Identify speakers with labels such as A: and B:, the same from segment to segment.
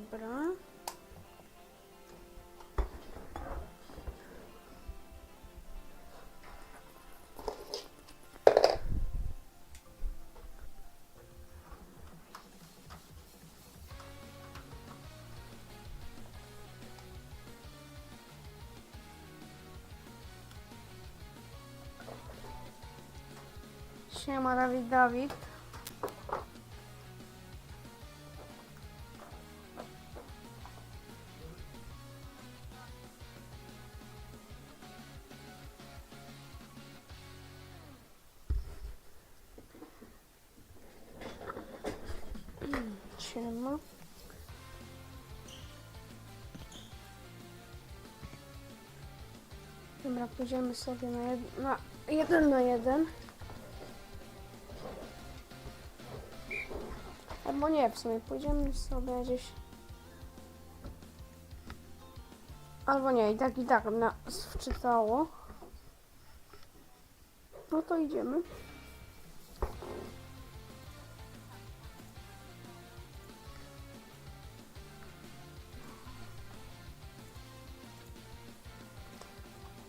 A: Dobra. Siema Dawid Dawid. Dobra, pójdziemy sobie na, na jeden na jeden. Albo nie, w sumie pójdziemy sobie gdzieś. Albo nie, i tak i tak nas wczytało. No to idziemy.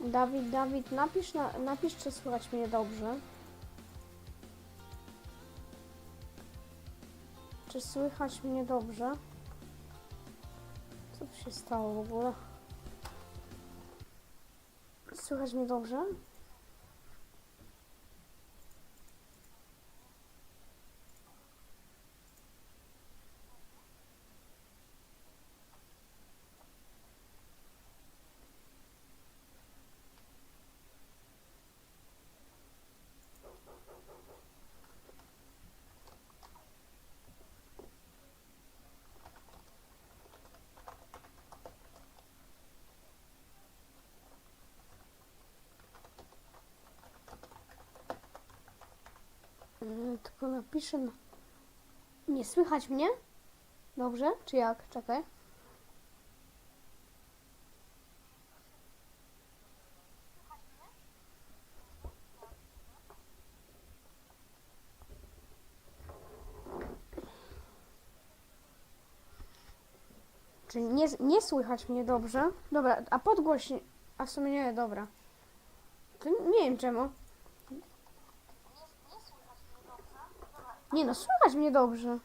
A: Dawid, Dawid, napisz, na, napisz, czy słychać mnie dobrze. Czy słychać mnie dobrze? Co tu się stało w ogóle? Słychać mnie dobrze? Tylko napiszę. Na... Nie słychać mnie? Dobrze? Czy jak? Czekaj. Czyli nie, nie słychać mnie dobrze? Dobra, a podgłośnij. A w sumie nie, dobra. To nie wiem czemu. Nie no, słychać mnie dobrze.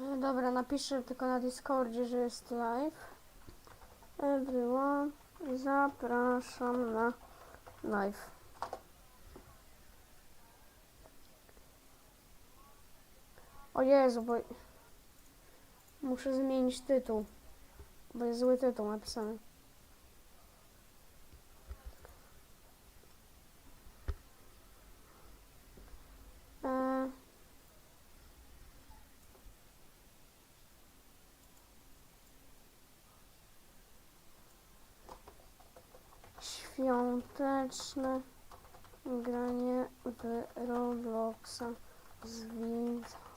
A: No Dobra, napiszę tylko na Discordzie, że jest live. Everyone, zapraszam na live. O Jezu, bo muszę zmienić tytuł. Bo jest zły tytuł napisany. Eee. Świąteczne granie w Robloxa z widzą.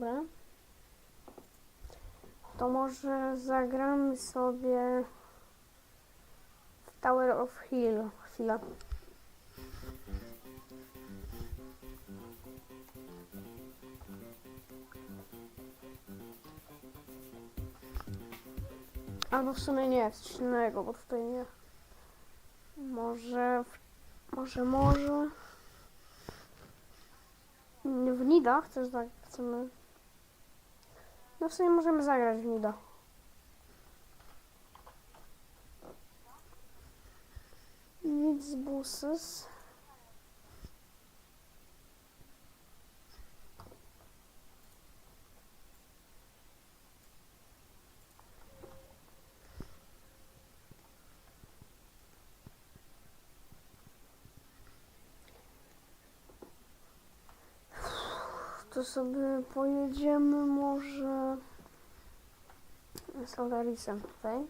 A: Dobra. To może zagramy sobie w Tower of Hill. Chwila. Albo w sumie nie, coś innego, bo tutaj nie. Może, w, może, może. W Nidach też tak chcemy. No w sumie możemy zagrać w Nida. Nic buses. To sobie pojedziemy może Solarisem tutaj.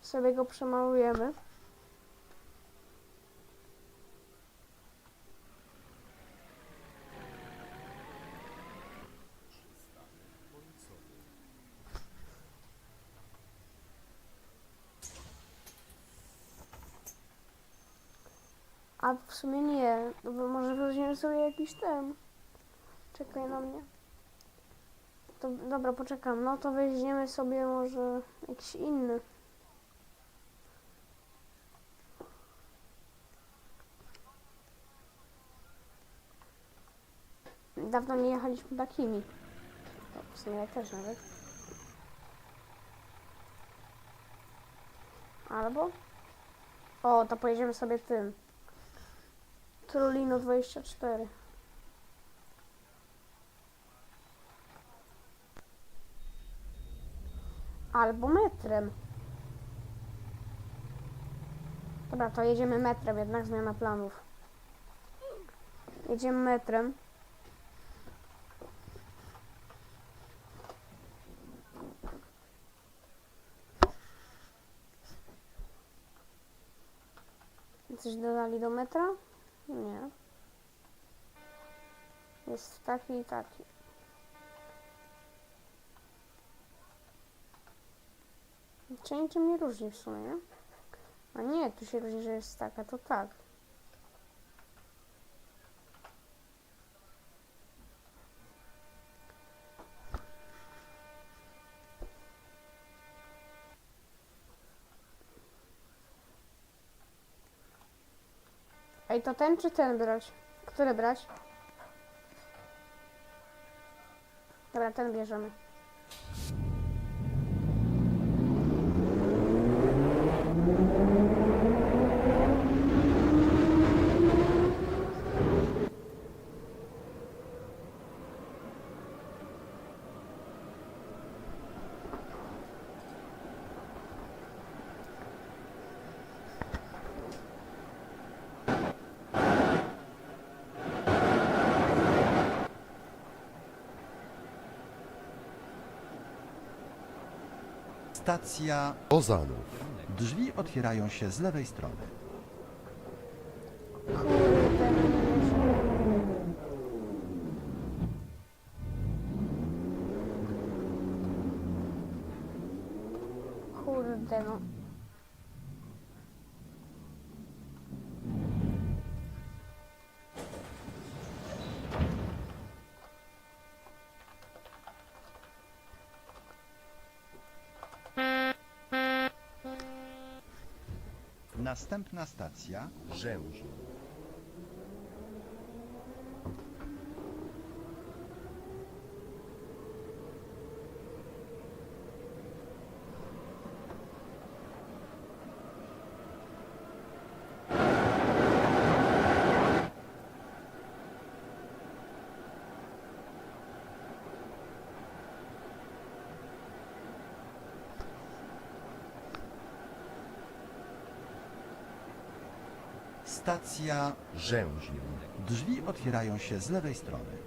A: Sobie go przemalujemy. A w sumie nie. Dobra, może weźmiemy sobie jakiś ten. Czekaj na mnie. To, dobra, poczekam. No to weźmiemy sobie może jakiś inny. Dawno nie jechaliśmy takimi. To w sumie też nawet. Albo? O, to pojedziemy sobie tym. Trolino 24. Albo metrem. Dobra, to jedziemy metrem, jednak zmiana planów. Jedziemy metrem. Coś dodali do metra? Nie. Jest taki i taki. Niczym nie różni w sumie? A nie, tu się różni, że jest taka, to tak. Ej, to ten czy ten brać? Który brać? Dobra, ten bierzemy.
B: Stacja.
C: Ozanów.
B: Drzwi otwierają się z lewej strony.
A: Kurde, no. Kurde no.
B: Następna stacja.
C: Rzężin.
B: Stacja.
C: Rzężin.
B: Drzwi otwierają się z lewej strony.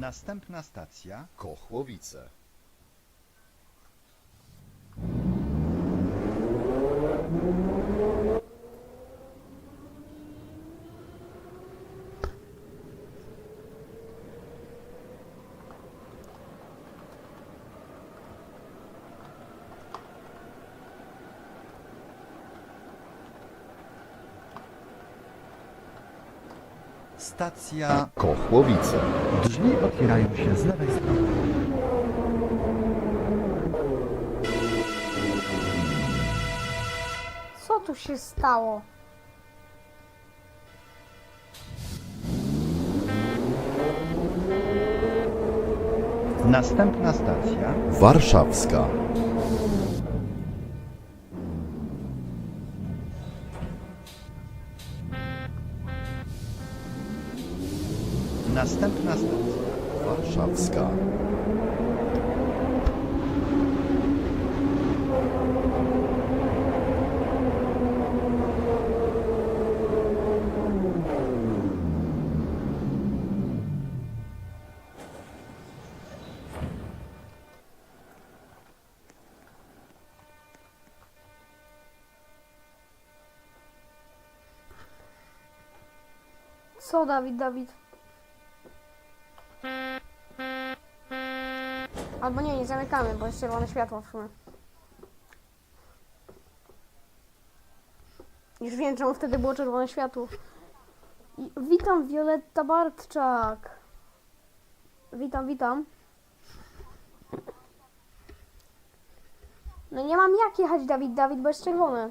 B: Następna stacja.
C: Kochłowice.
B: Stacja.
C: Kochłowice.
B: Drzwi otwierają się z lewej strony.
A: Co tu się stało?
B: Następna stacja.
C: Warszawska.
B: Następna stacja
C: Warszawska.
A: Co Dawid, Dawid? Albo nie, nie zamykamy, bo jest czerwone światło w sumie. Już wiem, czemu wtedy było czerwone światło. I witam, Violetta Bartczak. Witam, witam. No nie mam jak jechać, Dawid, Dawid, bo jest czerwone.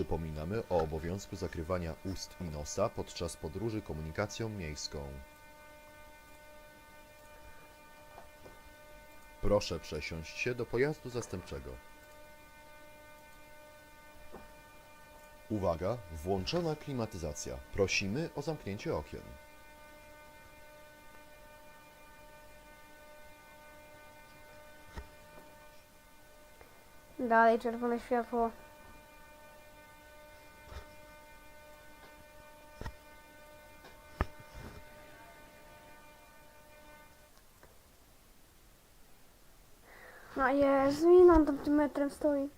C: Przypominamy o obowiązku zakrywania ust i nosa podczas podróży komunikacją miejską. Proszę przesiąść się do pojazdu zastępczego. Uwaga, włączona klimatyzacja. Prosimy o zamknięcie okien.
A: Dalej czerwone światło. A Jezu, ile on tam tym metrem stoi?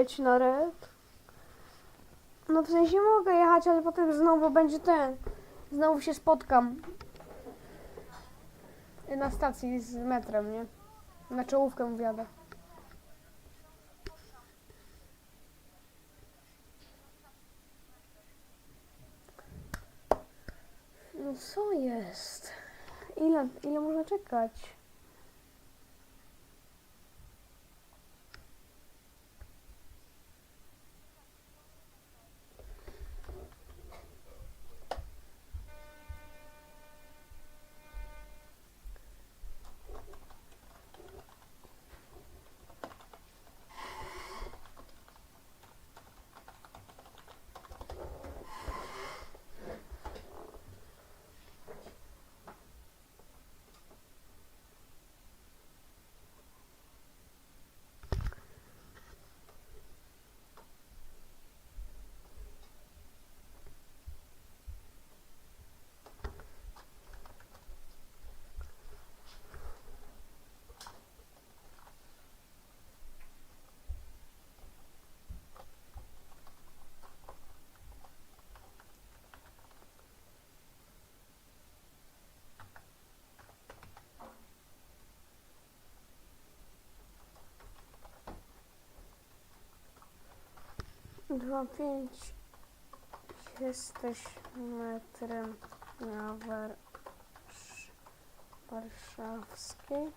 A: Jedź na red. No w sensie mogę jechać, ale potem znowu będzie ten. Znowu się spotkam. Na stacji z metrem, nie? Na czołówkę wjadę. No co jest? Ile, ile można czekać? Dwa pięć. Jesteś metrem na Warsz... warszawskiej.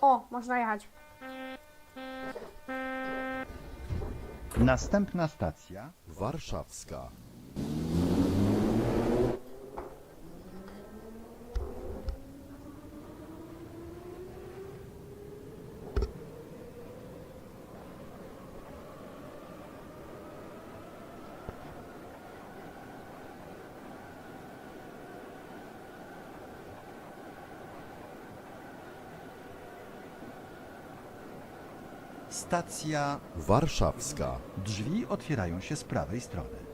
A: O, można jechać.
B: Następna stacja
C: Warszawska.
B: Stacja
C: Warszawska.
B: Drzwi otwierają się z prawej strony.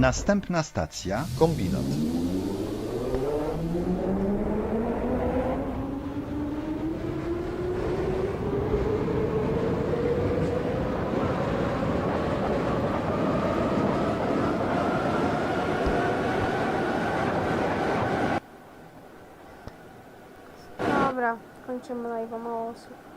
B: Następna stacja
C: Kombinat.
A: Dobra, kończymy live'a, mało osób.